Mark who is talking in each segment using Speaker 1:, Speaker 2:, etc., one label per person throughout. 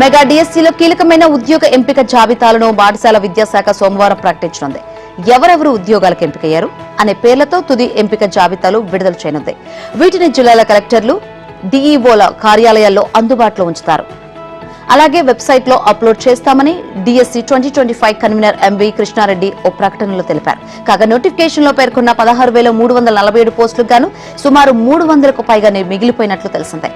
Speaker 1: Mega డిఎస్సీలో కీలకమైన ఉద్యోగ ఎంపిక జాబితాలను పాఠశాల విద్యాశాఖ సోమవారం ప్రకటించనుంది. ఎవరెవరు ఉద్యోగాలకు ఎంపికయ్యారు అనే పేర్లతో తుది ఎంపిక జాబితాలు విడుదల చేయనుంది. వీటిని జిల్లాల కలెక్టర్లు డిఈఓల కార్యాలయాల్లో అందుబాటులో ఉంచుతారు. అలాగే వెబ్సైట్లో అప్లోడ్ చేస్తామని DSC twenty twenty five convener M V Krishna Reddy ఓ ప్రకటనలో తెలిపారు. కాగా నోటిఫికేషన్లో పేర్కొన్న పదహారు వేల మూడు వందల నలభై ఏడు పోస్టులకు గాను సుమారు మూడు వందలకు పైగానే మిగిలిపోయినట్లు తెలిసిందే.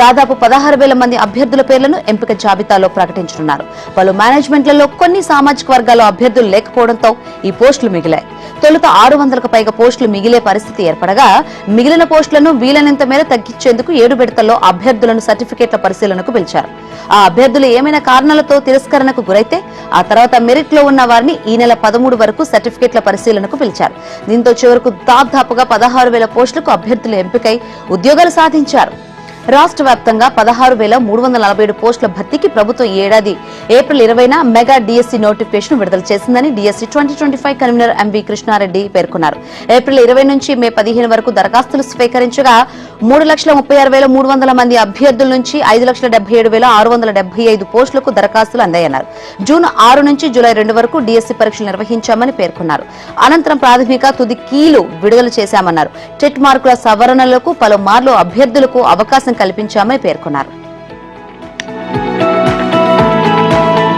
Speaker 1: దాదాపు పదహారు వేల మంది అభ్యర్థుల పేర్లను ఎంపిక జాబితాలో ప్రకటించనున్నారు. పలు మేనేజ్మెంట్లలో కొన్ని సామాజిక వర్గాల అభ్యర్థులు లేకపోవడంతో ఈ పోస్టులు మిగిలాయి. తొలుత ఆరు వందలకు పైగా పోస్టులు మిగిలే పరిస్థితి ఏర్పడగా మిగిలిన పోస్టులను వీలైనంత మేర తగ్గించేందుకు ఏడు విడతల్లో అభ్యర్థులను సర్టిఫికేట్ల పరిశీలనకు పిలిచారు. ఆ అభ్యర్థులు ఏమైనా కారణాలతో తిరస్కరణకు గురైతే ఆ తర్వాత మెరిట్లో ఉన్న వారిని ఈ నెల పదమూడు వరకు సర్టిఫికేట్ల పరిశీలనకు పిలిచారు. దీంతో చివరకు దాదాపుగా పదహారు వేల పోస్టులకు అభ్యర్థులు ఎంపికై ఉద్యోగాలు సాధించారు. రాష్ట్ర వ్యాప్తంగా పదహారు వేల మూడు వందల నలభై ఏడు పోస్టుల భర్తీకి ప్రభుత్వం ఈ ఏడాది ఏప్రిల్ ఇరవైన మెగా డిఎస్సీ నోటిఫికేషన్ విడుదల చేసిందని DSC twenty twenty five convener M V Krishna Reddy పేర్కొన్నారు. ఏప్రిల్ ఇరవై నుంచి మే పదిహేను వరకు దరఖాస్తులు స్వీకరించగా మూడు లక్షల ముప్పై ఆరు వేల మూడు వందల మంది అభ్యర్థుల నుంచి ఐదు లక్షల డెబ్బై ఏడు వేల ఆరు వందల డెబ్బై ఐదు పోస్టులకు దరఖాస్తులు అందాయన్నారు. జూన్ ఆరు నుంచి జూలై రెండు వరకు డిఎస్సీ పరీక్షలు నిర్వహించామని పేర్కొన్నారు. అనంతరం ప్రాథమిక తుది కీలు విడుదల చేశామన్నారు. టెట్ మార్కుల సవరణలకు పలుమార్లు అభ్యర్థులకు అవకాశం కల్పించామని పేర్కొన్నారు.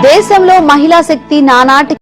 Speaker 1: దేశంలో మహిళా శక్తి నానాటి